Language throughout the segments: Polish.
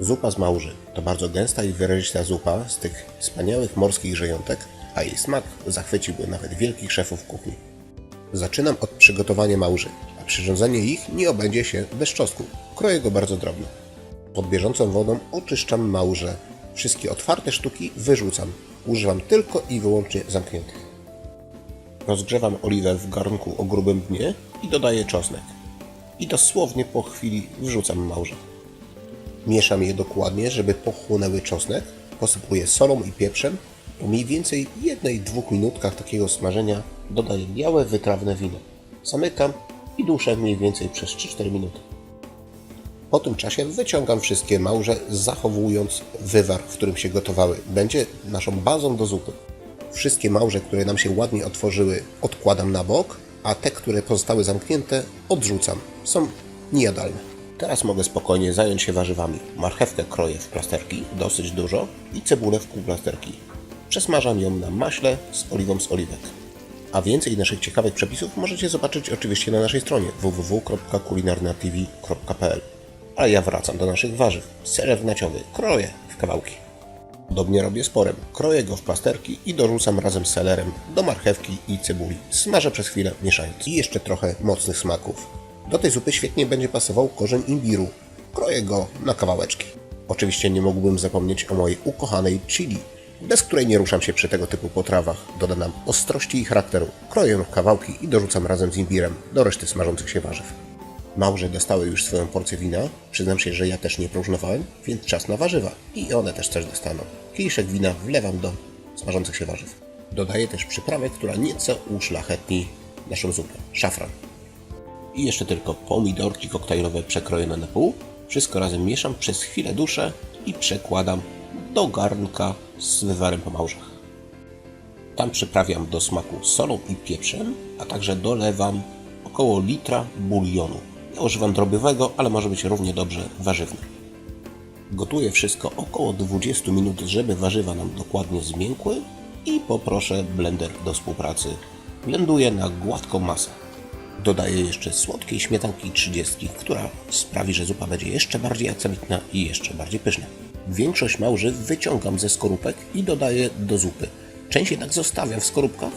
Zupa z małży to bardzo gęsta i wyrazista zupa z tych wspaniałych morskich żyjątek, a jej smak zachwyciłby nawet wielkich szefów kuchni. Zaczynam od przygotowania małży, a przyrządzenie ich nie obędzie się bez czosnku. Kroję go bardzo drobno. Pod bieżącą wodą oczyszczam małże. Wszystkie otwarte sztuki wyrzucam. Używam tylko i wyłącznie zamkniętych. Rozgrzewam oliwę w garnku o grubym dnie i dodaję czosnek. I dosłownie po chwili wrzucam małże. Mieszam je dokładnie, żeby pochłonęły czosnek. Posypuję solą i pieprzem. Po mniej więcej 1-2 minutkach takiego smażenia dodaję białe wytrawne wino. Zamykam i duszę mniej więcej przez 3-4 minuty. Po tym czasie wyciągam wszystkie małże, zachowując wywar, w którym się gotowały. Będzie naszą bazą do zupy. Wszystkie małże, które nam się ładnie otworzyły, odkładam na bok, a te, które pozostały zamknięte, odrzucam. Są niejadalne. Teraz mogę spokojnie zająć się warzywami. Marchewkę kroję w plasterki, dosyć dużo, i cebulę w półplasterki. Przesmażam ją na maśle z oliwą z oliwek. A więcej naszych ciekawych przepisów możecie zobaczyć oczywiście na naszej stronie www.kulinarnatv.pl A ja wracam do naszych warzyw. Ser wnaciowy kroję w kawałki. Podobnie robię z porem. Kroję go w plasterki i dorzucam razem z selerem do marchewki i cebuli. Smażę przez chwilę, mieszając. I jeszcze trochę mocnych smaków. Do tej zupy świetnie będzie pasował korzeń imbiru. Kroję go na kawałeczki. Oczywiście nie mógłbym zapomnieć o mojej ukochanej chili, bez której nie ruszam się przy tego typu potrawach. Doda nam ostrości i charakteru. Kroję ją w kawałki i dorzucam razem z imbirem do reszty smażących się warzyw. Małże dostały już swoją porcję wina. Przyznam się, że ja też nie próżnowałem, więc czas na warzywa. I one też coś dostaną. Kieliszek wina wlewam do smażących się warzyw. Dodaję też przyprawę, która nieco uszlachetni naszą zupę. Szafran. I jeszcze tylko pomidorki koktajlowe przekrojone na pół. Wszystko razem mieszam, przez chwilę duszę i przekładam do garnka z wywarem po małżach. Tam przyprawiam do smaku solą i pieprzem, a także dolewam około litra bulionu. Ja używam drobiowego, ale może być równie dobrze warzywny. Gotuję wszystko około 20 minut, żeby warzywa nam dokładnie zmiękły i poproszę blender do współpracy. Blenduję na gładką masę. Dodaję jeszcze słodkiej śmietanki 30, która sprawi, że zupa będzie jeszcze bardziej acemitna i jeszcze bardziej pyszna. Większość małży wyciągam ze skorupek i dodaję do zupy. Część jednak zostawiam w skorupkach.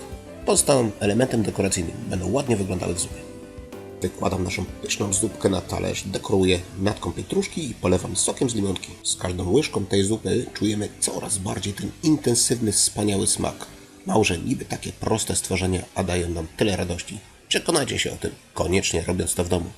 Pozostałym elementem dekoracyjnym będą ładnie wyglądały w zupie. Wykładam naszą pyszną zupkę na talerz, dekoruję natką pietruszki i polewam sokiem z limonki. Z każdą łyżką tej zupy czujemy coraz bardziej ten intensywny, wspaniały smak. Małże niby takie proste stworzenia, a dają nam tyle radości. Przekonajcie się o tym, koniecznie robiąc to w domu.